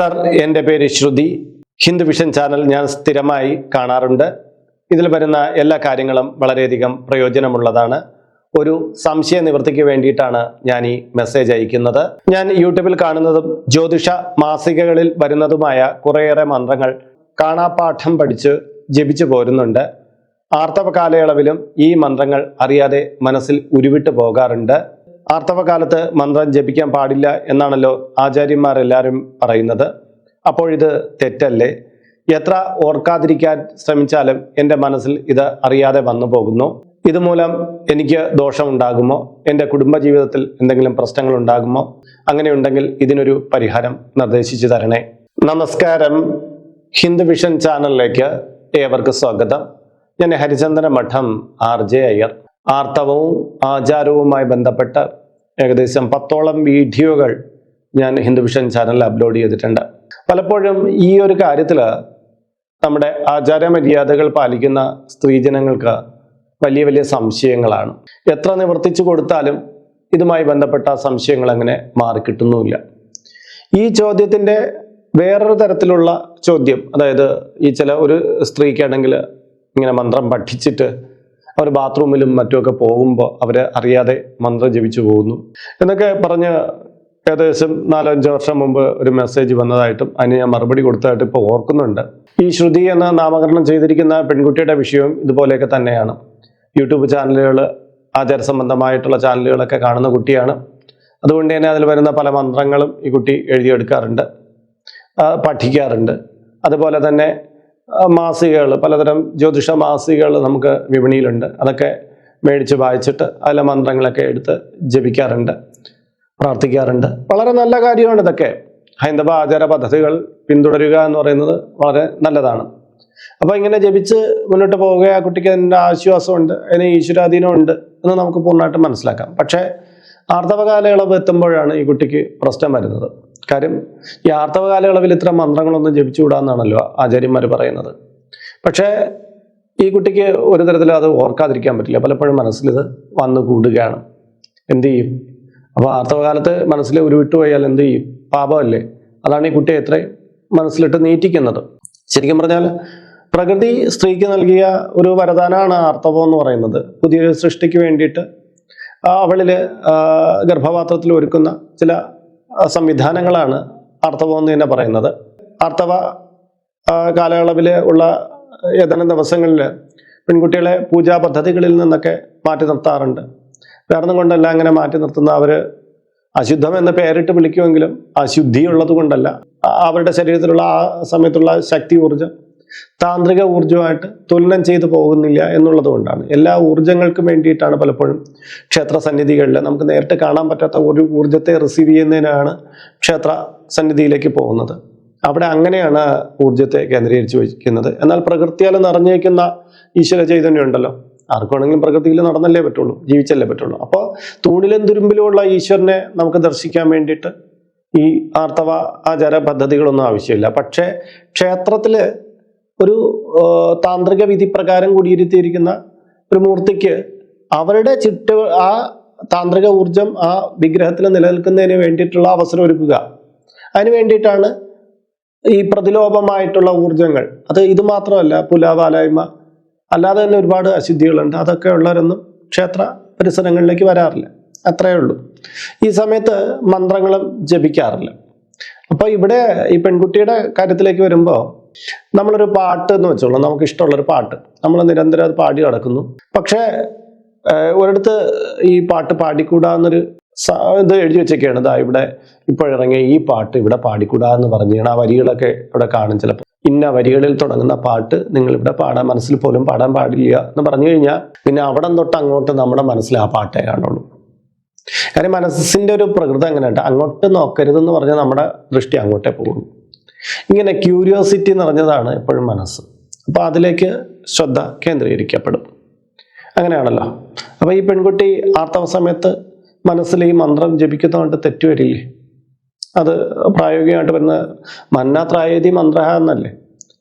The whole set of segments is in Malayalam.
സർ എന്റെ പേര് ശ്രുതി. ഹിന്ദു വിഷൻ ചാനൽ ഞാൻ സ്ഥിരമായി കാണാറുണ്ട്. ഇതിൽ വരുന്ന എല്ലാ കാര്യങ്ങളും വളരെയധികം പ്രയോജനമുള്ളതാണ്. ഒരു സംശയ നിവൃത്തിക്ക് വേണ്ടിയിട്ടാണ് ഞാൻ ഈ മെസ്സേജ് അയക്കുന്നത്. ഞാൻ യൂട്യൂബിൽ കാണുന്നതും ജ്യോതിഷ മാസികകളിൽ വരുന്നതുമായ കുറേയേറെ മന്ത്രങ്ങൾ കാണാപ്പാഠം പഠിച്ച് ജപിച്ചു പോരുന്നുണ്ട്. ആർത്തവ കാലയളവിലും ഈ മന്ത്രങ്ങൾ അറിയാതെ മനസ്സിൽ ഉരുവിട്ട് പോകാറുണ്ട്. ആർത്തവ കാലത്ത് മന്ത്രം ജപിക്കാൻ പാടില്ല എന്നാണല്ലോ ആചാര്യന്മാരെല്ലാവരും പറയുന്നത്. അപ്പോഴിത് തെറ്റല്ലേ? എത്ര ഓർക്കാതിരിക്കാൻ ശ്രമിച്ചാലും എന്റെ മനസ്സിൽ ഇത് അറിയാതെ വന്നു പോകുന്നു. ഇതുമൂലം എനിക്ക് ദോഷമുണ്ടാകുമോ? എന്റെ കുടുംബജീവിതത്തിൽ എന്തെങ്കിലും പ്രശ്നങ്ങൾ ഉണ്ടാകുമോ അങ്ങനെയുണ്ടെങ്കിൽ ഇതിനൊരു പരിഹാരം നിർദ്ദേശിച്ചു തരണേ. നമസ്കാരം. ഹിന്ദു വിഷൻ ചാനലിലേക്ക് ഏവർക്കും സ്വാഗതം. ഞാൻ ഹരിചന്ദ്ര മഠം ആർ ജെ അയ്യർ. ആർത്തവവും ആചാരവുമായി ബന്ധപ്പെട്ട് ഏകദേശം പത്തോളം വീഡിയോകൾ ഞാൻ ഹിന്ദു വിഷൻ ചാനലിൽ അപ്ലോഡ് ചെയ്തിട്ടുണ്ട്. പലപ്പോഴും ഈ ഒരു കാര്യത്തിൽ നമ്മുടെ ആചാരമര്യാദകൾ പാലിക്കുന്ന സ്ത്രീജനങ്ങൾക്ക് വലിയ വലിയ സംശയങ്ങളാണ്. എത്ര നിവർത്തിച്ചു കൊടുത്താലും ഇതുമായി ബന്ധപ്പെട്ട സംശയങ്ങൾ അങ്ങനെ മാറിക്കിട്ടുന്നുമില്ല ഈ ചോദ്യത്തിന്റെ വേറൊരു തരത്തിലുള്ള ചോദ്യം അതായത് ഈ ചില ഒരു സ്ത്രീക്കാണെങ്കിൽ ഇങ്ങനെ മന്ത്രം പഠിച്ചിട്ട് അവർ ബാത്റൂമിലും മറ്റുമൊക്കെ പോകുമ്പോൾ അവരെ അറിയാതെ മന്ത്രം ജപിച്ചു പോകുന്നു. എന്നൊക്കെ പറഞ്ഞ് ഏകദേശം നാലഞ്ച് വർഷം മുമ്പ് ഒരു മെസ്സേജ് വന്നതായിട്ടും അതിന് ഞാൻ മറുപടി കൊടുത്തതായിട്ട് ഇപ്പോൾ ഓർക്കുന്നുണ്ട്. ഈ ശ്രുതി എന്ന നാമകരണം ചെയ്തിരിക്കുന്ന പെൺകുട്ടിയുടെ വിഷയവും ഇതുപോലെയൊക്കെ തന്നെയാണ്. യൂട്യൂബ് ചാനലുകൾ ആചാര സംബന്ധമായിട്ടുള്ള ചാനലുകളൊക്കെ കാണുന്ന കുട്ടിയാണ്. അതുകൊണ്ട് തന്നെ അതിൽ വരുന്ന പല മന്ത്രങ്ങളും ഈ കുട്ടി എഴുതിയെടുക്കാറുണ്ട് പഠിക്കാറുണ്ട്. അതുപോലെ തന്നെ മാസികകൾ പലതരം ജ്യോതിഷ മാസികകൾ നമുക്ക് വിപണിയിലുണ്ട്. അതൊക്കെ മേടിച്ച് വായിച്ചിട്ട് അതിലെ മന്ത്രങ്ങളൊക്കെ എടുത്ത് ജപിക്കാറുണ്ട് പ്രാർത്ഥിക്കാറുണ്ട്. വളരെ നല്ല കാര്യമാണ് ഇതൊക്കെ. ഹൈന്ദവ ആചാര പദ്ധതികൾ പിന്തുടരുക എന്ന് പറയുന്നത് വളരെ നല്ലതാണ്. അപ്പോൾ ഇങ്ങനെ ജപിച്ച് മുന്നോട്ട് പോവുക ആ കുട്ടിക്ക് അതിന്റെ ആശ്വാസമുണ്ട് അതിന് ഈശ്വരാധീനമുണ്ട് എന്ന് നമുക്ക് പൂർണമായിട്ടും മനസ്സിലാക്കാം. പക്ഷേ ആർത്തവ കാലയളവ് എത്തുമ്പോഴാണ് ഈ കുട്ടിക്ക് പ്രശ്നം വരുന്നത്. കാര്യം ഈ ആർത്തവ കാലയളവിൽ ഇത്ര മന്ത്രങ്ങളൊന്നും ജപിച്ചുകൂടാന്നാണല്ലോ ആചാര്യന്മാർ പറയുന്നത്. പക്ഷേ ഈ കുട്ടിക്ക് ഒരു തരത്തിലും അത് ഓർക്കാതിരിക്കാൻ പറ്റില്ല. പലപ്പോഴും മനസ്സിലിത് വന്നു കൂടുകയാണ്. എന്ത് ചെയ്യും? അപ്പോൾ ആർത്തവകാലത്ത് മനസ്സിൽ ഒരു വിട്ടുപോയാൽ എന്ത് ചെയ്യും? പാപമല്ലേ? അതാണ് ഈ കുട്ടിയെ എത്ര മനസ്സിലിട്ട് നീറ്റിക്കുന്നത്. ശരിക്കും പറഞ്ഞാൽ പ്രകൃതി സ്ത്രീക്ക് നൽകിയ ഒരു വരദാനമാണ് ആർത്തവം എന്ന് പറയുന്നത്. പുതിയൊരു സൃഷ്ടിക്ക് വേണ്ടിയിട്ട് അവളിൽ ഗർഭപാത്രത്തിൽ ഒരുക്കുന്ന ചില സംവിധാനങ്ങളാണ് ആർത്തവം എന്ന് തന്നെ പറയുന്നത്. ആർത്തവ കാലയളവിൽ ഉള്ള ഏതാനും ദിവസങ്ങളിൽ പെൺകുട്ടികളെ പൂജാ പദ്ധതികളിൽ നിന്നൊക്കെ മാറ്റി നിർത്താറുണ്ട്. വേറൊന്നും കൊണ്ടല്ല അങ്ങനെ മാറ്റി നിർത്തുന്ന അവർ അശുദ്ധം എന്ന പേരിട്ട് വിളിക്കുമെങ്കിലും അശുദ്ധി ഉള്ളത് കൊണ്ടല്ല അവരുടെ ശരീരത്തിലുള്ള ആ സമയത്തുള്ള ശക്തി ഊർജം താന്ത്രിക ഊർജമായിട്ട് തുലനം ചെയ്തു പോകുന്നില്ല എന്നുള്ളത് കൊണ്ടാണ് എല്ലാ ഊർജങ്ങൾക്കും വേണ്ടിയിട്ടാണ് പലപ്പോഴും ക്ഷേത്ര സന്നിധികളിൽ നമുക്ക് നേരിട്ട് കാണാൻ പറ്റാത്ത ഒരു ഊർജത്തെ റിസീവ് ചെയ്യുന്നതിനാണ് ക്ഷേത്ര സന്നിധിയിലേക്ക് പോകുന്നത്. അവിടെ അങ്ങനെയാണ് ഊർജത്തെ കേന്ദ്രീകരിച്ച് വയ്ക്കുന്നത്. എന്നാൽ പ്രകൃതിയാൽ നിറഞ്ഞേക്കുന്ന ഈശ്വര ചൈതന്യം ഉണ്ടല്ലോ. ആർക്കാണെങ്കിലും പ്രകൃതിയിൽ നടന്നല്ലേ പറ്റുള്ളൂ ജീവിച്ചല്ലേ പറ്റുള്ളൂ. അപ്പോൾ തൂണിലും തുരുമ്പിലുമുള്ള ഈശ്വരനെ നമുക്ക് ദർശിക്കാൻ വേണ്ടിയിട്ട് ഈ ആർത്തവ ആചാര പദ്ധതികളൊന്നും ആവശ്യമില്ല. പക്ഷേ ക്ഷേത്രത്തിൽ ഒരു താന്ത്രിക വിധി പ്രകാരം കുടിയിരുത്തിയിരിക്കുന്ന ഒരു മൂർത്തിക്ക് അവരുടെ ചുറ്റു ആ താന്ത്രിക ഊർജം ആ വിഗ്രഹത്തിൽ നിലനിൽക്കുന്നതിന് വേണ്ടിയിട്ടുള്ള അവസരം ഒരുക്കുക. അതിന് വേണ്ടിയിട്ടാണ് ഈ പ്രതിലോഭമായിട്ടുള്ള ഊർജങ്ങൾ അത് ഇത് മാത്രമല്ല പുലാപാലായ്മ അല്ലാതെ തന്നെ ഒരുപാട് അശുദ്ധികളുണ്ട്. അതൊക്കെ ഉള്ളവരൊന്നും ക്ഷേത്ര പരിസരങ്ങളിലേക്ക് വരാറില്ല. അത്രയേ ഉള്ളൂ. ഈ സമയത്ത് മന്ത്രങ്ങളും ജപിക്കാറില്ല. അപ്പോൾ ഇവിടെ ഈ പെൺകുട്ടിയുടെ കാര്യത്തിലേക്ക് വരുമ്പോൾ നമ്മളൊരു പാട്ട് എന്ന് വെച്ചോളൂ നമുക്ക് ഇഷ്ടമുള്ളൊരു പാട്ട്. നമ്മൾ നിരന്തരം അത് പാടി നടക്കുന്നു. പക്ഷേ ഒരിടത്ത് ഈ പാട്ട് പാടിക്കൂടാ എന്നൊരു സ- ഇത് എഴുതി വെച്ചൊക്കെയാണ് ഇതാ ഇവിടെ ഇപ്പോഴിറങ്ങിയ ഈ പാട്ട് ഇവിടെ പാടിക്കൂടാ എന്ന് പറഞ്ഞു ആ വരികളൊക്കെ ഇവിടെ കാണും. ചിലപ്പോൾ ഇന്ന വരികളിൽ തുടങ്ങുന്ന പാട്ട് നിങ്ങൾ ഇവിടെ പാടാൻ മനസ്സിൽ പോലും പാടാൻ പാടില്ല എന്ന് പറഞ്ഞു കഴിഞ്ഞാൽ പിന്നെ അവിടെ തൊട്ട് അങ്ങോട്ട് നമ്മുടെ മനസ്സിൽ ആ പാട്ടേ കാണുള്ളൂ. കാര്യം മനസ്സിന്റെ ഒരു പ്രകൃതം അങ്ങനെയുണ്ട് അങ്ങോട്ട് നോക്കരുതെന്ന് പറഞ്ഞാൽ നമ്മുടെ ദൃഷ്ടി അങ്ങോട്ടേ പോകുള്ളൂ ഇങ്ങനെ ക്യൂരിയോസിറ്റി നിറഞ്ഞതാണ് എപ്പോഴും മനസ്സ്. അപ്പോൾ അതിലേക്ക് ശ്രദ്ധ കേന്ദ്രീകരിക്കപ്പെടും. അങ്ങനെയാണല്ലോ. അപ്പോൾ ഈ പെൺകുട്ടി ആർത്തവ സമയത്ത് മനസ്സിൽ ഈ മന്ത്രം ജപിക്കുന്നതുകൊണ്ട് തെറ്റുവരില്ലേ അത് പ്രായോഗികമായിട്ട് വരുന്ന മന്നാത്രായതി മന്ത്ര എന്നല്ലേ?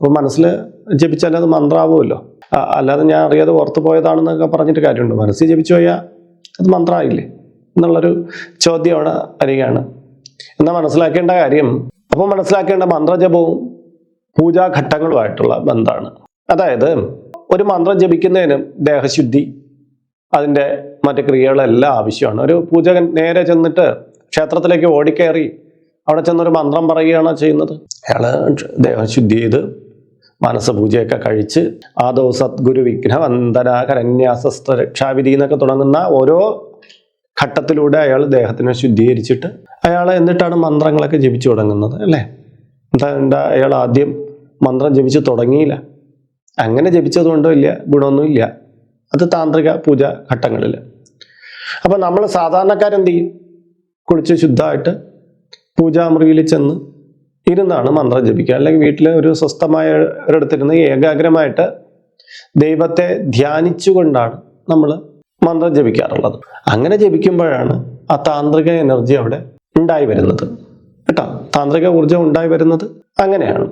അപ്പോൾ മനസ്സിൽ ജപിച്ചാൽ അത് മന്ത്രാവുമല്ലോ. അല്ലാതെ ഞാൻ അറിയാതെ ഓർത്തു പോയതാണെന്നൊക്കെ പറഞ്ഞിട്ട് കാര്യമുണ്ട്? മനസ്സിൽ ജപിച്ചു പോയാൽ അത് മന്ത്രമായില്ലേ എന്നുള്ളൊരു ചോദ്യം അവിടെ വരികയാണ്. എന്നാൽ മനസ്സിലാക്കേണ്ട കാര്യം അപ്പോൾ മനസ്സിലാക്കേണ്ട മന്ത്രജപവും പൂജാഘട്ടങ്ങളുമായിട്ടുള്ള ബന്ധമാണ് അതായത് ഒരു മന്ത്രം ജപിക്കുന്നതിന് ദേഹശുദ്ധി അതിന്റെ മറ്റു ക്രിയകളെല്ലാം ആവശ്യമാണ്. ഒരു പൂജകൻ നേരെ ചെന്നിട്ട് ക്ഷേത്രത്തിലേക്ക് ഓടിക്കയറി അവിടെ ചെന്നൊരു മന്ത്രം പറയുകയാണോ ചെയ്യുന്നത്? അയാൾ ദേഹശുദ്ധി ചെയ്ത് മനസ്സ് പൂജയൊക്കെ കഴിച്ച് ആദോ സദ്ഗുരു വിഘ്നവന്ദന കരന്യാസസ്ത രക്ഷാവിധി എന്നൊക്കെ തുടങ്ങുന്ന ഓരോ ഘട്ടത്തിലൂടെ അയാൾ ദേഹത്തിനെ ശുദ്ധീകരിച്ചിട്ട് അയാൾ എന്നിട്ടാണ് മന്ത്രങ്ങളൊക്കെ ജപിച്ചു തുടങ്ങുന്നത് അല്ലേ? എന്താ എന്താ അയാൾ ആദ്യം മന്ത്രം ജപിച്ച് തുടങ്ങിയില്ല. അങ്ങനെ ജപിച്ചതുകൊണ്ടോ ഇല്ല ഗുണമൊന്നും ഗുണമൊന്നുമില്ല അത് താന്ത്രിക പൂജ ഘട്ടങ്ങളിൽ. അപ്പം നമ്മൾ സാധാരണക്കാരെന്ത് ചെയ്യും? കുളിച്ച് ശുദ്ധമായിട്ട് പൂജാമുറിയിൽ ചെന്ന് ഇരുന്നാണ് മന്ത്രം ജപിക്കുക. അല്ലെങ്കിൽ വീട്ടിൽ ഒരു സ്വസ്ഥമായ ഒരിടത്തിരുന്ന് ഏകാഗ്രമായിട്ട് ദൈവത്തെ ധ്യാനിച്ചുകൊണ്ടാണ് നമ്മൾ മന്ത്രം ജപിക്കാറുള്ളത്. അങ്ങനെ ജപിക്കുമ്പോഴാണ് ആ താന്ത്രിക എനർജി അവിടെ ഉണ്ടായി വരുന്നത്. കേട്ടോ? താന്ത്രിക ഊർജം ഉണ്ടായി വരുന്നത് അങ്ങനെയാണ്.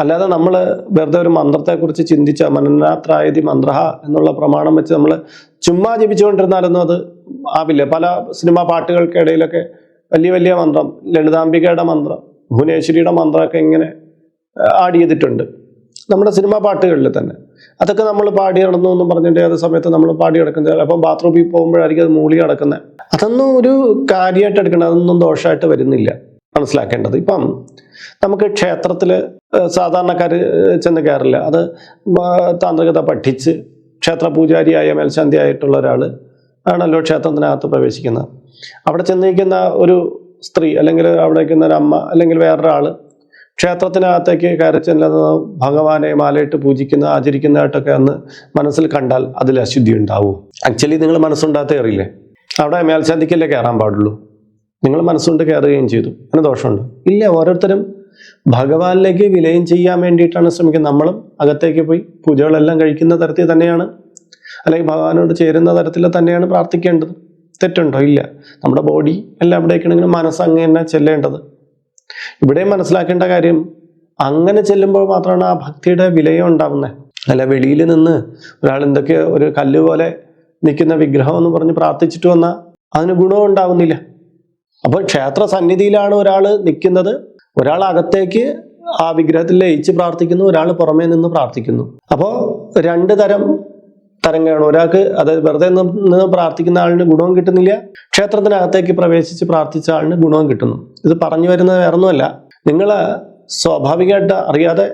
അല്ലാതെ നമ്മൾ വെറുതെ ഒരു മന്ത്രത്തെക്കുറിച്ച് ചിന്തിച്ച മനനാത്രായതി മന്ത്രഹ എന്നുള്ള പ്രമാണം വെച്ച് നമ്മൾ ചുമ്മാ ജപിച്ചുകൊണ്ടിരുന്നാലൊന്നും അത് ആവില്ല. പല സിനിമാ പാട്ടുകൾക്കിടയിലൊക്കെ വലിയ വലിയ മന്ത്രം ലളിതാംബികയുടെ മന്ത്രം ഭുവനേശ്വരിയുടെ മന്ത്രമൊക്കെ ഇങ്ങനെ ആഡ് ചെയ്തിട്ടുണ്ട്. നമ്മുടെ സിനിമാ പാട്ടുകളിൽ തന്നെ. അതൊക്കെ നമ്മൾ പാടി നടന്നു എന്നും പറഞ്ഞിട്ട് ഏത് സമയത്ത് നമ്മൾ പാടി കിടക്കുന്നത് അപ്പം ബാത്റൂമിൽ പോകുമ്പോഴായിരിക്കും അത് മൂളി കിടക്കുന്നത് അതൊന്നും ഒരു കാര്യമായിട്ട് എടുക്കണം അതൊന്നും ദോഷമായിട്ട് വരുന്നില്ല. മനസ്സിലാക്കേണ്ടത് ഇപ്പം നമുക്ക് ക്ഷേത്രത്തിൽ സാധാരണക്കാർ ചെന്ന് കയറില്ല. അത് താന്ത്രികത പഠിച്ച് ക്ഷേത്ര പൂജാരിയായ മേൽശാന്തി ആയിട്ടുള്ള ഒരാൾ ആണല്ലോ ക്ഷേത്രത്തിനകത്ത് പ്രവേശിക്കുന്നത്. അവിടെ ചെന്നിരിക്കുന്ന ഒരു സ്ത്രീ അല്ലെങ്കിൽ അവിടെ നിൽക്കുന്ന ഒരു അമ്മ അല്ലെങ്കിൽ വേറൊരാൾ ക്ഷേത്രത്തിനകത്തേക്ക് കയറി ചെല്ലുന്നത് ഭഗവാനെ മാലയിട്ട് പൂജിക്കുന്ന ആചരിക്കുന്നതായിട്ടൊക്കെ അന്ന് മനസ്സിൽ കണ്ടാൽ അതിൽ അശുദ്ധി ഉണ്ടാവും. ആക്ച്വലി നിങ്ങൾ മനസ്സുണ്ടാകത്ത് കയറിയില്ലേ അവിടെ മേൽശാന്തിക്കല്ലേ കയറാൻ പാടുള്ളൂ? നിങ്ങൾ മനസ്സുകൊണ്ട് കയറുകയും ചെയ്തു. അങ്ങനെ ദോഷമുണ്ട്. ഇല്ല ഓരോരുത്തരും ഭഗവാനിലേക്ക് വിലയം ചെയ്യാൻ വേണ്ടിയിട്ടാണ് ശ്രമിക്കുന്നത്. നമ്മളും അകത്തേക്ക് പോയി പൂജകളെല്ലാം കഴിക്കുന്ന തരത്തിൽ തന്നെയാണ്. അല്ലെങ്കിൽ ഭഗവാനോട് ചേരുന്ന തരത്തിൽ തന്നെയാണ് പ്രാർത്ഥിക്കേണ്ടത്. തെറ്റുണ്ടോ? ഇല്ല. നമ്മുടെ ബോഡി എല്ലാം എവിടേക്കാണെങ്കിലും മനസ്സ് അങ്ങ് തന്നെ ചെല്ലേണ്ടത്. ഇവിടെയും മനസ്സിലാക്കേണ്ട കാര്യം അങ്ങനെ ചെല്ലുമ്പോൾ മാത്രമാണ് ആ ഭക്തിയുടെ വിലയം ഉണ്ടാവുന്നത് അല്ല വെളിയിൽ നിന്ന് ഒരാൾ എന്തൊക്കെ ഒരു കല്ല് പോലെ നിൽക്കുന്ന വിഗ്രഹം എന്ന് പറഞ്ഞ് പ്രാർത്ഥിച്ചിട്ട് വന്നാൽ അതിന് ഗുണവും ഉണ്ടാവുന്നില്ല. അപ്പോൾ ക്ഷേത്ര സന്നിധിയിലാണ് ഒരാൾ നിൽക്കുന്നത്. ഒരാൾ അകത്തേക്ക് ആ വിഗ്രഹത്തിൽ ലയിച്ച് പ്രാർത്ഥിക്കുന്നു ഒരാൾ പുറമേ നിന്ന് പ്രാർത്ഥിക്കുന്നു. അപ്പോൾ രണ്ട് തരം തരംഗമാണ് ഒരാൾക്ക് അതായത് വെറുതെ നിന്ന് പ്രാർത്ഥിക്കുന്ന ആളിന് ഗുണവും കിട്ടുന്നില്ല ക്ഷേത്രത്തിനകത്തേക്ക് പ്രവേശിച്ച് പ്രാർത്ഥിച്ച ആളിന് ഗുണവും കിട്ടുന്നു. ഇത് പറഞ്ഞു വരുന്നത് വേറൊന്നുമല്ല. നിങ്ങൾ സ്വാഭാവികമായിട്ട് അറിയാതെ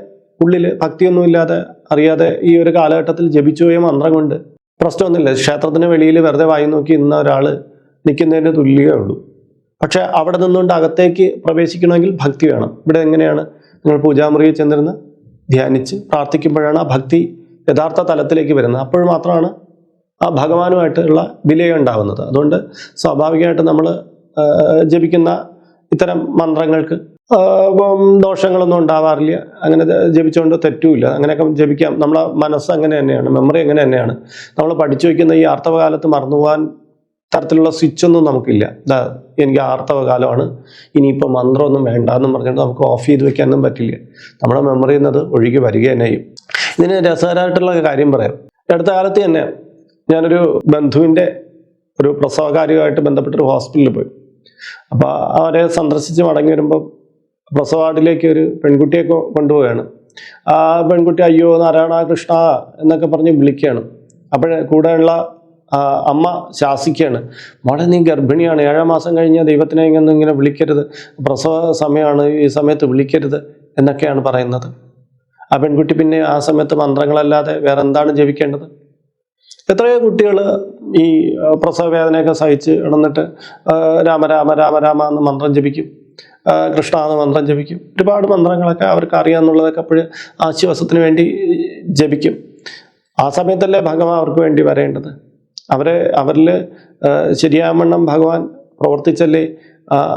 ഉള്ളിൽ ഭക്തിയൊന്നുമില്ലാതെ അറിയാതെ ഈ ഒരു കാലഘട്ടത്തിൽ ജപിച്ചു പോയ മന്ത്രം കൊണ്ട് പ്രശ്നമൊന്നുമില്ല. ക്ഷേത്രത്തിന് വെളിയിൽ വെറുതെ വായി നോക്കി ഇന്ന ഒരാൾ നിൽക്കുന്നതിന് തുല്യമേ ഉള്ളൂ. പക്ഷെ അവിടെ നിന്നുകൊണ്ട് അകത്തേക്ക് പ്രവേശിക്കണമെങ്കിൽ ഭക്തി വേണം. ഇവിടെ എങ്ങനെയാണ് നിങ്ങൾ പൂജാമുറിയിൽ ചെന്നിരുന്ന് ധ്യാനിച്ച് പ്രാർത്ഥിക്കുമ്പോഴാണ് ആ ഭക്തി യഥാർത്ഥ തലത്തിലേക്ക് വരുന്നത്. അപ്പോൾ മാത്രമാണ് ആ ഭഗവാനുമായിട്ടുള്ള വിലയം ഉണ്ടാവുന്നത് അതുകൊണ്ട് സ്വാഭാവികമായിട്ട് നമ്മൾ ജപിക്കുന്ന ഇത്തരം മന്ത്രങ്ങൾക്ക് ദോഷങ്ങളൊന്നും ഉണ്ടാവാറില്ല. അങ്ങനെ ജപിച്ചുകൊണ്ട് തെറ്റുമില്ല അങ്ങനെയൊക്കെ ജപിക്കാം. നമ്മളെ മനസ്സ് അങ്ങനെ തന്നെയാണ്. മെമ്മറി അങ്ങനെ തന്നെയാണ്. നമ്മൾ പഠിച്ചു വയ്ക്കുന്ന ഈ ആർത്തവകാലത്ത് മറന്നുപോകാൻ തരത്തിലുള്ള സ്വിച്ച് ഒന്നും നമുക്കില്ല. ഇതാ എനിക്ക് ആർത്തവകാലമാണ്. ഇനിയിപ്പോൾ മന്ത്രമൊന്നും വേണ്ട എന്നും പറഞ്ഞിട്ട് നമുക്ക് ഓഫ് ചെയ്ത് വെക്കാനൊന്നും പറ്റില്ല. നമ്മുടെ മെമ്മറി എന്നത് ഒഴുകി വരിക തന്നെ ചെയ്യും. ഇതിന് രസകരമായിട്ടുള്ള കാര്യം പറയാം. അടുത്ത കാലത്ത് തന്നെ ഞാനൊരു ബന്ധുവിന്റെ ഒരു പ്രസവകാര്യമായിട്ട് ബന്ധപ്പെട്ടൊരു ഹോസ്പിറ്റലിൽ പോയി. അപ്പോൾ അവരെ സന്ദർശിച്ച് മടങ്ങി വരുമ്പോൾ പ്രസവ വാർഡിലേക്ക് ഒരു പെൺകുട്ടിയെ കൊണ്ടുപോവുകയാണ്. ആ പെൺകുട്ടി അയ്യോ നാരായണ കൃഷ്ണ എന്നൊക്കെ പറഞ്ഞ് വിളിക്കുകയാണ്. അപ്പോൾ കൂടെയുള്ള അമ്മ ശാസിക്കുകയാണ്. മോളെ നീ ഗർഭിണിയാണ് ഏഴാം മാസം കഴിഞ്ഞ ദൈവത്തിനെ ഇങ്ങനെ ഇങ്ങനെ വിളിക്കരുത്. പ്രസവ സമയമാണ് ഈ സമയത്ത് വിളിക്കരുത് എന്നൊക്കെയാണ് പറയുന്നത്. ആ പെൺകുട്ടി പിന്നെ ആ സമയത്ത് മന്ത്രങ്ങളല്ലാതെ വേറെ എന്താണ് ജപിക്കേണ്ടത് എത്രയോ കുട്ടികൾ ഈ ആ, പ്രസവ വേദനയൊക്കെ സഹിച്ച് ഇടന്നിട്ട് രാമ രാമ രാമ രാമ എന്ന് മന്ത്രം ജപിക്കും. കൃഷ്ണ എന്ന് മന്ത്രം ജപിക്കും. ഒരുപാട് മന്ത്രങ്ങളൊക്കെ അവർക്ക് അറിയാമെന്നുള്ളതൊക്കെ അപ്പോഴും ആശ്വാസത്തിന് വേണ്ടി ജപിക്കും. ആ സമയത്തല്ലേ ഭഗവാൻ അവർക്ക് വേണ്ടി വരേണ്ടത്? അവരെ അവരിൽ ശരിയാമണ്ണം ഭഗവാൻ പ്രവർത്തിച്ചല്ലേ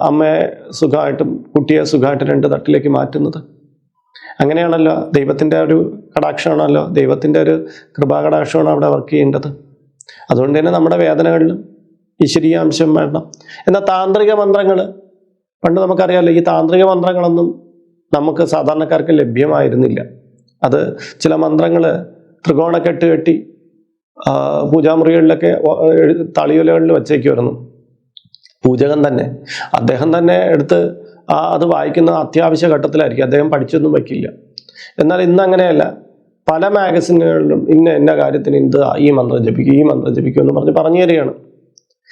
അമ്മയെ സുഖമായിട്ടും കുട്ടിയെ സുഖമായിട്ട് രണ്ട് തട്ടിലേക്ക് മാറ്റുന്നത്? അങ്ങനെയാണല്ലോ ദൈവത്തിന്റെ ഒരു കടാക്ഷമാണല്ലോ ദൈവത്തിന്റെ ഒരു കൃപാകടാക്ഷമാണ് അവിടെ വർക്ക് ചെയ്യേണ്ടത്. അതുകൊണ്ട് തന്നെ നമ്മുടെ വേദനകളിലും ഈശ്വരീയ അംശം വേണം. എന്നാൽ താന്ത്രിക മന്ത്രങ്ങൾ പണ്ട് നമുക്കറിയാമല്ലോ ഈ താന്ത്രിക മന്ത്രങ്ങളൊന്നും നമുക്ക് സാധാരണക്കാർക്ക് ലഭ്യമായിരുന്നില്ല. അത് ചില മന്ത്രങ്ങൾ ത്രികോണക്കെട്ട് കെട്ടി പൂജാമുറികളിലൊക്കെ തളിയുലകളിൽ വച്ചേക്കുമായിരുന്നു. പൂജകൻ തന്നെ. അദ്ദേഹം തന്നെ എടുത്ത് അത് വായിക്കുന്ന അത്യാവശ്യ ഘട്ടത്തിലായിരിക്കും. അദ്ദേഹം പഠിച്ചൊന്നും വയ്ക്കില്ല എന്നാൽ ഇന്ന് അങ്ങനെയല്ല. പല മാഗസിനുകളിലും ഇന്ന എന്ന കാര്യത്തിന് ഇത് ഈ മന്ത്രം ജപിക്കും ഈ മന്ത്രം ജപിക്കും എന്ന് പറഞ്ഞ് പറഞ്ഞു തരികയാണ്.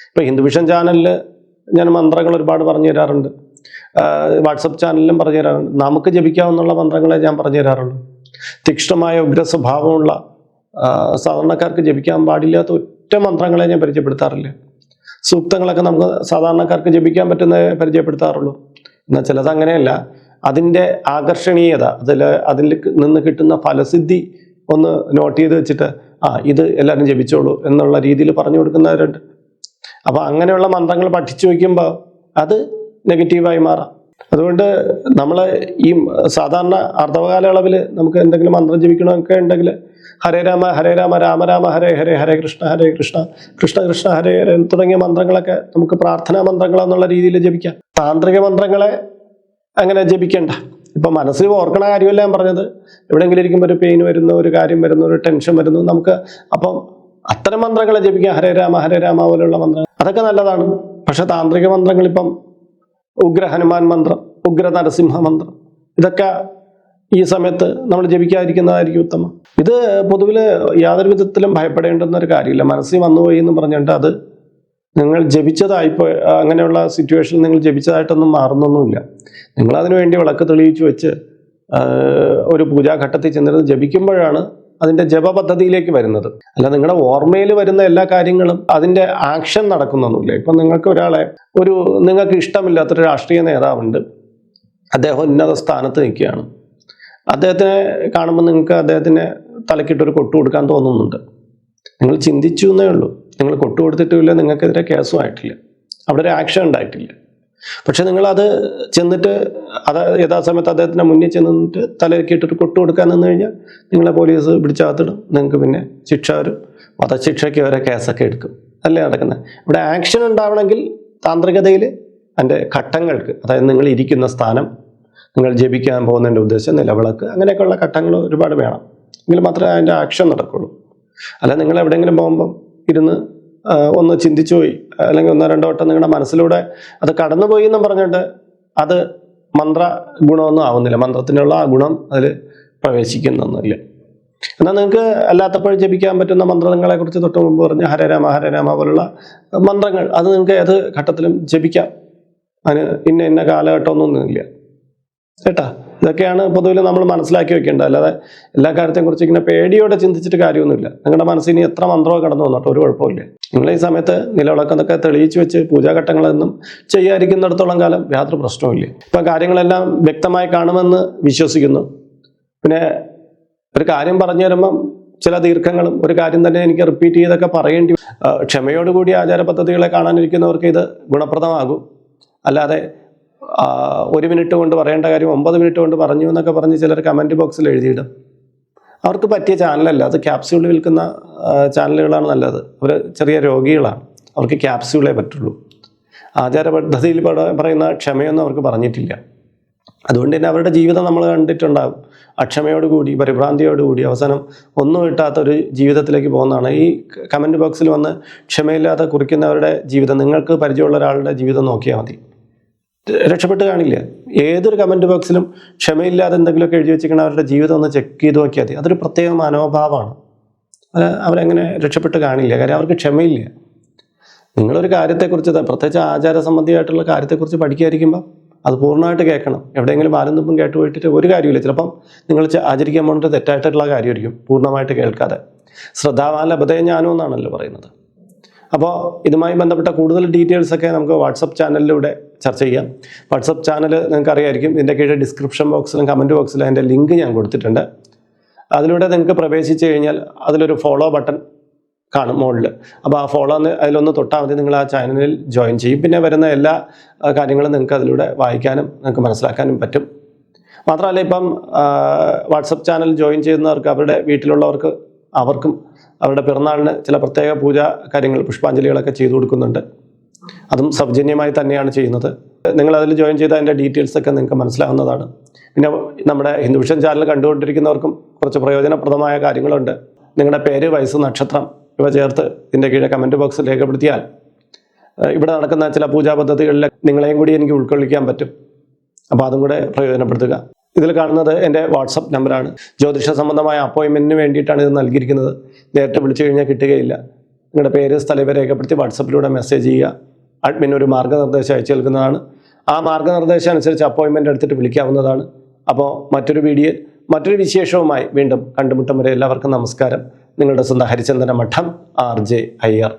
ഇപ്പോൾ ഹിന്ദുവിഷൻ ചാനലിൽ ഞാൻ മന്ത്രങ്ങൾ ഒരുപാട് പറഞ്ഞു തരാറുണ്ട്. വാട്സപ്പ് ചാനലിലും പറഞ്ഞു തരാറുണ്ട്. നമുക്ക് ജപിക്കാവുന്നുള്ള മന്ത്രങ്ങളെ ഞാൻ പറഞ്ഞു തരാറുള്ളൂ. തീക്ഷ്ണമായ ഉഗ്ര സ്വഭാവമുള്ള സാധാരണക്കാർക്ക് ജപിക്കാൻ പാടില്ലാത്ത ഒറ്റ മന്ത്രങ്ങളെ ഞാൻ പരിചയപ്പെടുത്താറില്ല. സൂക്തങ്ങളൊക്കെ നമുക്ക് സാധാരണക്കാർക്ക് ജപിക്കാൻ പറ്റുന്ന പരിചയപ്പെടുത്താറുള്ളൂ. എന്നാൽ ചിലത് അങ്ങനെയല്ല. അതിന്റെ ആകർഷണീയത അതിൽ അതിൽ നിന്ന് കിട്ടുന്ന ഫലസിദ്ധി ഒന്ന് നോട്ട് ചെയ്ത് വെച്ചിട്ട് ആ ഇത് എല്ലാവരും ജപിച്ചോളൂ എന്നുള്ള രീതിയിൽ പറഞ്ഞു കൊടുക്കുന്നവരുണ്ട്. അപ്പോൾ അങ്ങനെയുള്ള മന്ത്രങ്ങൾ പഠിച്ചു വയ്ക്കുമ്പോൾ അത് നെഗറ്റീവായി മാറാം. അതുകൊണ്ട് നമ്മൾ ഈ സാധാരണ അർദ്ധകാലയളവിൽ നമുക്ക് എന്തെങ്കിലും മന്ത്രം ജപിക്കണമൊക്കെ ഉണ്ടെങ്കിൽ ഹരേ രാമ ഹരേ രാമ രാമ രാമ ഹരേ ഹരേ ഹരേ കൃഷ്ണ ഹരേ കൃഷ്ണ കൃഷ്ണ കൃഷ്ണ ഹരേ ഹരേ തുടങ്ങിയ മന്ത്രങ്ങളൊക്കെ നമുക്ക് പ്രാർത്ഥനാ മന്ത്രങ്ങൾ എന്നുള്ള രീതിയിൽ ജപിക്കാം. താന്ത്രിക മന്ത്രങ്ങളെ അങ്ങനെ ജപിക്കേണ്ട. ഇപ്പം മനസ്സിൽ ഓർക്കണ കാര്യമല്ല ഞാൻ പറഞ്ഞത്. എവിടെയെങ്കിലും ഇരിക്കുമ്പോൾ ഒരു പെയിൻ വരുന്ന ഒരു കാര്യം വരുന്നു ഒരു ടെൻഷൻ വരുന്നു നമുക്ക് അപ്പം അത്തരം മന്ത്രങ്ങളെ ജപിക്കാം. ഹരേ രാമ ഹരേ രാമ പോലെയുള്ള മന്ത്രങ്ങൾ. അതൊക്കെ നല്ലതാണ്. പക്ഷെ താന്ത്രിക മന്ത്രങ്ങൾ ഇപ്പം ഉഗ്ര ഹനുമാൻ മന്ത്രം ഉഗ്ര നരസിംഹ മന്ത്രം ഇതൊക്കെ ഈ സമയത്ത് നമ്മൾ ജപിക്കാതിരിക്കുന്നതായിരിക്കും ഉത്തമം. ഇത് പൊതുവിൽ യാതൊരു വിധത്തിലും ഭയപ്പെടേണ്ടുന്ന ഒരു കാര്യമില്ല. മനസ്സിൽ വന്നുപോയി എന്ന് പറഞ്ഞിട്ട് അത് നിങ്ങൾ ജപിച്ചതായിപ്പോ അങ്ങനെയുള്ള സിറ്റുവേഷനിൽ നിങ്ങൾ ജപിച്ചതായിട്ടൊന്നും മാറുന്നൊന്നുമില്ല. നിങ്ങൾ അതിനു വേണ്ടി വിളക്ക് തെളിയിച്ചു വെച്ച് ഒരു പൂജാഘട്ടത്തിൽ ചെന്നിരുന്ന് ജപിക്കുമ്പോഴാണ് അതിന്റെ ജപപദ്ധതിയിലേക്ക് വരുന്നത്. അല്ല നിങ്ങളുടെ ഓർമ്മയിൽ വരുന്ന എല്ലാ കാര്യങ്ങളും അതിന്റെ ആക്ഷൻ നടക്കുന്നൊന്നുമില്ല. ഇപ്പൊ നിങ്ങൾക്ക് ഒരാളെ ഒരു നിങ്ങൾക്ക് ഇഷ്ടമില്ലാത്തൊരു രാഷ്ട്രീയ നേതാവുണ്ട്. അദ്ദേഹം ഉന്നത സ്ഥാനത്ത് നിൽക്കുകയാണ്. അദ്ദേഹത്തിനെ കാണുമ്പോൾ നിങ്ങൾക്ക് അദ്ദേഹത്തിന് തലക്കിട്ടൊരു കൊട്ടു കൊടുക്കാൻ തോന്നുന്നുണ്ട്. നിങ്ങൾ ചിന്തിച്ചു എന്നേ ഉള്ളൂ. നിങ്ങൾ കൊട്ടു കൊടുത്തിട്ടുമില്ല നിങ്ങൾക്കെതിരെ കേസും ആയിട്ടില്ല. അവിടെ ഒരു ആക്ഷൻ ഉണ്ടായിട്ടില്ല. പക്ഷെ നിങ്ങളത് ചെന്നിട്ട് അത് യഥാസമയത്ത് അദ്ദേഹത്തിന്റെ മുന്നിൽ ചെന്ന് നിന്നിട്ട് തലക്കിട്ടൊരു കൊട്ടു കൊടുക്കാൻ നിന്ന് കഴിഞ്ഞാൽ നിങ്ങളെ പോലീസ് പിടിച്ചകത്തിടും. നിങ്ങൾക്ക് പിന്നെ ശിക്ഷ വരും. വധശിക്ഷയ്ക്ക് വരെ കേസൊക്കെ എടുക്കും. അല്ലേ നടക്കുന്നത്? ഇവിടെ ആക്ഷൻ ഉണ്ടാവണമെങ്കിൽ താന്ത്രികതയിൽ അതിന്റെ ഘട്ടങ്ങൾക്ക് അതായത് നിങ്ങൾ ഇരിക്കുന്ന സ്ഥാനം നിങ്ങൾ ജപിക്കാൻ പോകുന്നതിന്റെ ഉദ്ദേശം നിലവിളക്ക് അങ്ങനെയൊക്കെയുള്ള ഘട്ടങ്ങൾ ഒരുപാട് വേണം. എങ്കിൽ മാത്രമേ അതിന്റെ ആക്ഷൻ നടക്കുള്ളൂ. അല്ല നിങ്ങൾ എവിടെയെങ്കിലും പോകുമ്പം ഇരുന്ന് ഒന്ന് ചിന്തിച്ചു പോയി. അല്ലെങ്കിൽ ഒന്നോ രണ്ടോ വട്ടം നിങ്ങളുടെ മനസ്സിലൂടെ അത് കടന്നുപോയി എന്നും പറഞ്ഞിട്ട് അത് മന്ത്ര ഗുണമൊന്നും ആവുന്നില്ല. മന്ത്രത്തിനുള്ള ആ ഗുണം അതിൽ പ്രവേശിക്കുന്നൊന്നുമില്ല എന്നാൽ നിങ്ങൾക്ക് അല്ലാത്തപ്പോഴും ജപിക്കാൻ പറ്റുന്ന മന്ത്രങ്ങളെ കുറിച്ച് തൊട്ട് മുമ്പ് പറഞ്ഞ ഹരരാമ ഹരരാമ പോലുള്ള മന്ത്രങ്ങൾ അത് നിങ്ങൾക്ക് ഏത് ഘട്ടത്തിലും ജപിക്കാം. അതിന് ഇന്ന ഇന്ന കാലഘട്ടമൊന്നുമില്ല കേട്ടാ? ഇതൊക്കെയാണ് പൊതുവിൽ നമ്മൾ മനസ്സിലാക്കി വെക്കേണ്ടത്. അല്ലാതെ എല്ലാ കാര്യത്തെയും കുറിച്ച് ഇങ്ങനെ പേടിയോടെ ചിന്തിച്ചിട്ട് കാര്യമൊന്നുമില്ല. നിങ്ങളുടെ മനസ്സിൽ ഇനി എത്ര മന്ത്രമോ കടന്നു വന്നിട്ട് ഒരു കുഴപ്പമില്ല നിങ്ങൾ ഈ സമയത്ത് നിലവിളക്കുന്നൊക്കെ തെളിയിച്ചു വെച്ച് പൂജാഘട്ടങ്ങളൊന്നും ചെയ്യാതിരിക്കുന്നിടത്തോളം കാലം യാതൊരു പ്രശ്നവുമില്ല. ഇപ്പം കാര്യങ്ങളെല്ലാം വ്യക്തമായി കാണുമെന്ന് വിശ്വസിക്കുന്നു. പിന്നെ ഒരു കാര്യം പറഞ്ഞു തരുമ്പം ചില ദീർഘങ്ങളും ഒരു കാര്യം തന്നെ എനിക്ക് റിപ്പീറ്റ് ചെയ്തൊക്കെ പറയേണ്ടി ക്ഷമയോടുകൂടി ആചാര പദ്ധതികളെ കാണാനിരിക്കുന്നവർക്ക് ഇത് ഗുണപ്രദമാകും. അല്ലാതെ ഒരു മിനിറ്റ് കൊണ്ട് പറയേണ്ട കാര്യം ഒമ്പത് മിനിറ്റ് കൊണ്ട് പറഞ്ഞു എന്നൊക്കെ പറഞ്ഞ് ചിലർ കമന്റ് ബോക്സിൽ എഴുതിയിടും. അവർക്ക് പറ്റിയ ചാനലല്ല അത് ക്യാപ്സ്യൂൾ വിൽക്കുന്ന ചാനലുകളാണ് നല്ലത്. അവർ ചെറിയ രോഗികളാണ്. അവർക്ക് ക്യാപ്സ്യൂളേ പറ്റുള്ളൂ. ആചാര പദ്ധതിയിൽ പറയുന്ന ക്ഷമയൊന്നും അവർക്ക് പറഞ്ഞിട്ടില്ല. അതുകൊണ്ട് തന്നെ അവരുടെ ജീവിതം നമ്മൾ കണ്ടിട്ടുണ്ടാകും അക്ഷമയോടുകൂടി പരിഭ്രാന്തിയോടുകൂടി അവസാനം ഒന്നും കിട്ടാത്ത ഒരു ജീവിതത്തിലേക്ക് പോകുന്നതാണ്. ഈ കമന്റ് ബോക്സിൽ വന്ന് ക്ഷമയില്ലാതെ കുറിക്കുന്നവരുടെ ജീവിതം നിങ്ങൾക്ക് പരിചയമുള്ള ഒരാളുടെ ജീവിതം നോക്കിയാൽ മതി. രക്ഷപ്പെട്ട് കാണില്ല. ഏതൊരു കമന്റ് ബോക്സിലും ക്ഷമയില്ലാതെ എന്തെങ്കിലുമൊക്കെ എഴുതി വെച്ചിരിക്കണം അവരുടെ ജീവിതം ഒന്ന് ചെക്ക് ചെയ്ത് നോക്കിയാൽ മതി. അതൊരു പ്രത്യേക മനോഭാവമാണ്. അത് അവരങ്ങനെ രക്ഷപ്പെട്ട് കാണില്ല. കാര്യം അവർക്ക് ക്ഷമയില്ല. നിങ്ങളൊരു കാര്യത്തെക്കുറിച്ച് പ്രത്യേകിച്ച് ആചാര സംബന്ധിയായിട്ടുള്ള കാര്യത്തെക്കുറിച്ച് പഠിക്കാതിരിക്കുമ്പോൾ അത് പൂർണമായിട്ട് കേൾക്കണം. എവിടെയെങ്കിലും ആരും തുമ്പും കേട്ട് പോയിട്ടിട്ട് ഒരു കാര്യമില്ല ചിലപ്പം നിങ്ങൾ ആചരിക്കാൻ പോകുന്നത് തെറ്റായിട്ടുള്ള കാര്യമായിരിക്കും പൂർണമായിട്ട് കേൾക്കാതെ. ശ്രദ്ധാവാൻ ലഭതേ ഞാനോ എന്നാണല്ലോ പറയുന്നത്. അപ്പോൾ ഇതുമായി ബന്ധപ്പെട്ട കൂടുതൽ ഡീറ്റെയിൽസൊക്കെ നമുക്ക് വാട്സപ്പ് ചാനലിലൂടെ ചർച്ച ചെയ്യാം. വാട്സപ്പ് ചാനൽ നിങ്ങൾക്ക് അറിയായിരിക്കും ഇതിന്റെ കീഴിൽ ഡിസ്ക്രിപ്ഷൻ ബോക്സിലും കമന്റ് ബോക്സിലും അതിന്റെ ലിങ്ക് ഞാൻ കൊടുത്തിട്ടുണ്ട്. അതിലൂടെ നിങ്ങൾക്ക് പ്രവേശിച്ച് കഴിഞ്ഞാൽ അതിലൊരു ഫോളോ ബട്ടൺ കാണും മുകളിൽ അപ്പോൾ ആ ഫോളോ അതിലൊന്ന് തൊട്ടാൽ മതി നിങ്ങൾ ആ ചാനലിൽ ജോയിൻ ചെയ്യും. പിന്നെ വരുന്ന എല്ലാ കാര്യങ്ങളും നിങ്ങൾക്ക് അതിലൂടെ വായിക്കാനും നിങ്ങൾക്ക് മനസ്സിലാക്കാനും പറ്റും. മാത്രമല്ല ഇപ്പം വാട്സപ്പ് ചാനൽ ജോയിൻ ചെയ്യുന്നവർക്ക് അവരുടെ വീട്ടിലുള്ളവർക്ക് അവർക്കും അവരുടെ പിറന്നാളിന് ചില പ്രത്യേക പൂജാ കാര്യങ്ങൾ പുഷ്പാഞ്ജലികളൊക്കെ ചെയ്തു കൊടുക്കുന്നുണ്ട്. അതും സൗജന്യമായി തന്നെയാണ് ചെയ്യുന്നത്. നിങ്ങൾ അതിൽ ജോയിൻ ചെയ്ത അതിന്റെ ഡീറ്റെയിൽസ് ഒക്കെ നിങ്ങൾക്ക് മനസ്സിലാവുന്നതാണ്. പിന്നെ നമ്മുടെ ഹിന്ദു വിഷൻ ചാനൽ കണ്ടുകൊണ്ടിരിക്കുന്നവർക്കും കുറച്ച് പ്രയോജനപ്രദമായ കാര്യങ്ങളുണ്ട്. നിങ്ങളുടെ പേര് വയസ്സ് നക്ഷത്രം ഇവ ചേർത്ത് ഇതിന്റെ കീഴെ കമന്റ് ബോക്സിൽ രേഖപ്പെടുത്തിയാൽ ഇവിടെ നടക്കുന്ന ചില പൂജാ പദ്ധതികളിൽ നിങ്ങളെയും കൂടി എനിക്ക് ഉൾക്കൊള്ളിക്കാൻ പറ്റും. അപ്പോൾ അതും കൂടെ പ്രയോജനപ്പെടുത്തുക. ഇതിൽ കാണുന്നത് എന്റെ വാട്സപ്പ് നമ്പറാണ്. ജ്യോതിഷ സംബന്ധമായ അപ്പോയിൻമെന്റിന് വേണ്ടിയിട്ടാണ് ഇത് നൽകിയിരിക്കുന്നത്. നേരിട്ട് വിളിച്ചു കഴിഞ്ഞാൽ കിട്ടുകയില്ല. നിങ്ങളുടെ പേര് സ്ഥലം രേഖപ്പെടുത്തി വാട്സപ്പിലൂടെ മെസ്സേജ് ചെയ്യുക. അഡ്മിൻ ഒരു മാർഗനിർദ്ദേശം അയച്ചു നൽകുന്നതാണ്. ആ മാർഗനിർദ്ദേശം അനുസരിച്ച് അപ്പോയിൻമെന്റ് എടുത്തിട്ട് വിളിക്കാവുന്നതാണ്. അപ്പോൾ മറ്റൊരു വീഡിയോ മറ്റൊരു വിശേഷവുമായി വീണ്ടും കണ്ടുമുട്ടും വരെ എല്ലാവർക്കും നമസ്കാരം. നിങ്ങളുടെ സ്വന്തം ഹരിചന്ദന മഠം ആർ ജെ അയ്യർ.